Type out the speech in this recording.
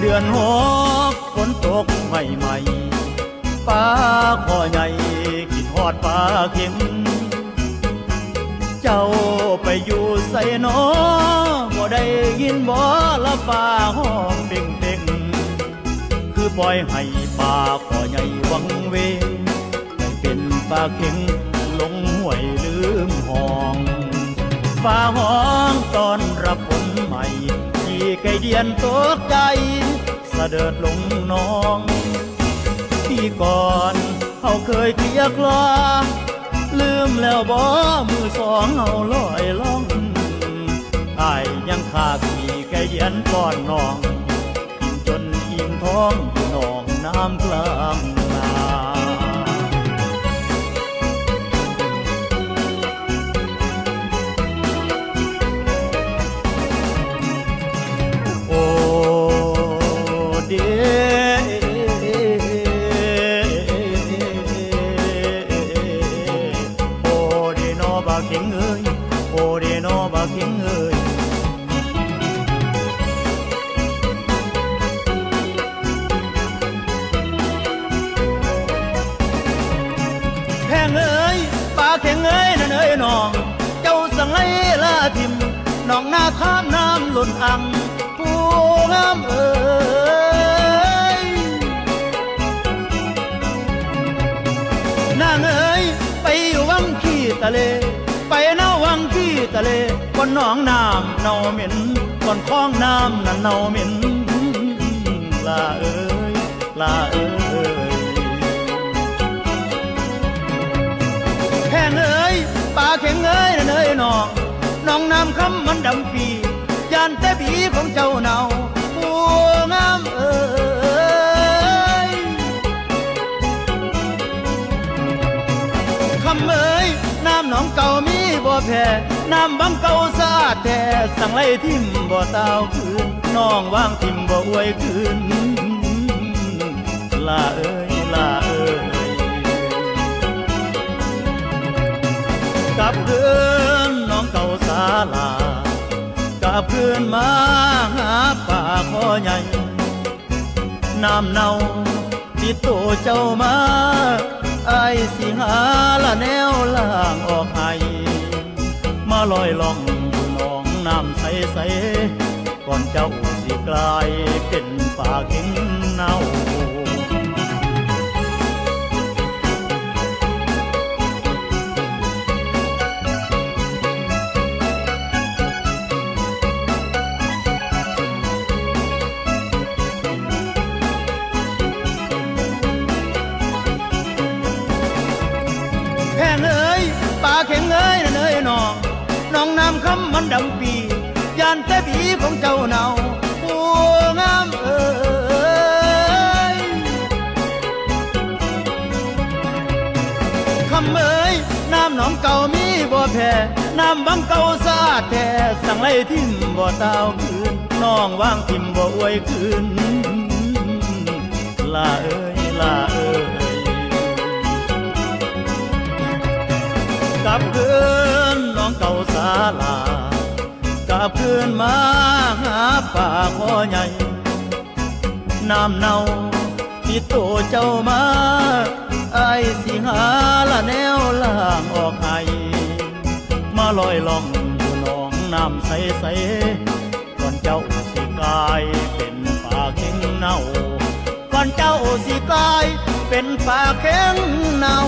เดือนหกฝนตกใหม่ใหม่ปลาคอใหญ่กินหอดปลาเข็ม เจ้าไปอยู่ใส่นอบ่ได้ยินบ่ละฟ้าห้องเป่งเป่งคือปล่อยให้ปลาคอใหญ่วังเวงได้เป็นปลาเข็งลงห่วยลืมห้องฟ้าห้องตอนรับฝนใหม่ที่ไก่เดียนตกใจ ระเดิดลงน้องที่ก่อนเขาเคยเกลียกลอลืมแล้วบ่มือสองเอาลอยล่องไอยังขาดมีแกเดียนก้อนน้องกินจนอิ่มท้องอยู่หนองน้ำกลาง เดนอบาเข็งเอ้ยโอ้เดนอบาเข็งเอ้ยแพงเอ้ยปลาเข็งะเลก่อนหนองน้ำเน่าเหม็นก่อนคลองน้ำนั่นเน่าเหม็นลาเอ้ยลาเอ้ยแพงเอ้ยปลาเข็งเอ้ยนั่นเอ้ยน้องน้องน้ำคำมันดำปียานแต่บีของเจ้าเนาผู้งามเอ้ยคำเอ้ย น้ำหนองเก่ามีบ่แพ้น้ำบางเก่าสะอาดแท้สังไล่ทิมบ่เต้าคืนน้องวางทิมบ่อวยคืนลาเอ้ยลาเอ้ยกลับคืนน้องเก่าสาลากลับคืนมาหาป่าคอใหญ่น้ำเนาติดตัวเจ้ามาไอสิหา ลอยล่องอยู่หนองน้ำใสใสๆก่อนเจ้าสิกลายเป็นป่าเข็ง คำมันดำปียานแต่บีของเจ้าเนาผู้งามเอ้ยคำเอ้ยน้ำหนองเก่ามีบ่แพ้น้ำบางเก่าสาแท้สั่งไล่ทิมบ่เต้าคืนน้องวางทิมบ่อวยคืนลาเอ้ยลาเอ้ยกลับคืนน้อ ลากับคืนมาหาป่าคอใหญ่ น้ำเนาติดตัวเจ้ามาไอสิหาละแนวล่างออกให้มาลอยล่องอยู่หนองน้ำใสใสก่อนเจ้าสิกลายเป็นป่าเข็งเน่าก่อนเจ้าสิกลายเป็นป่าเข็งเน่า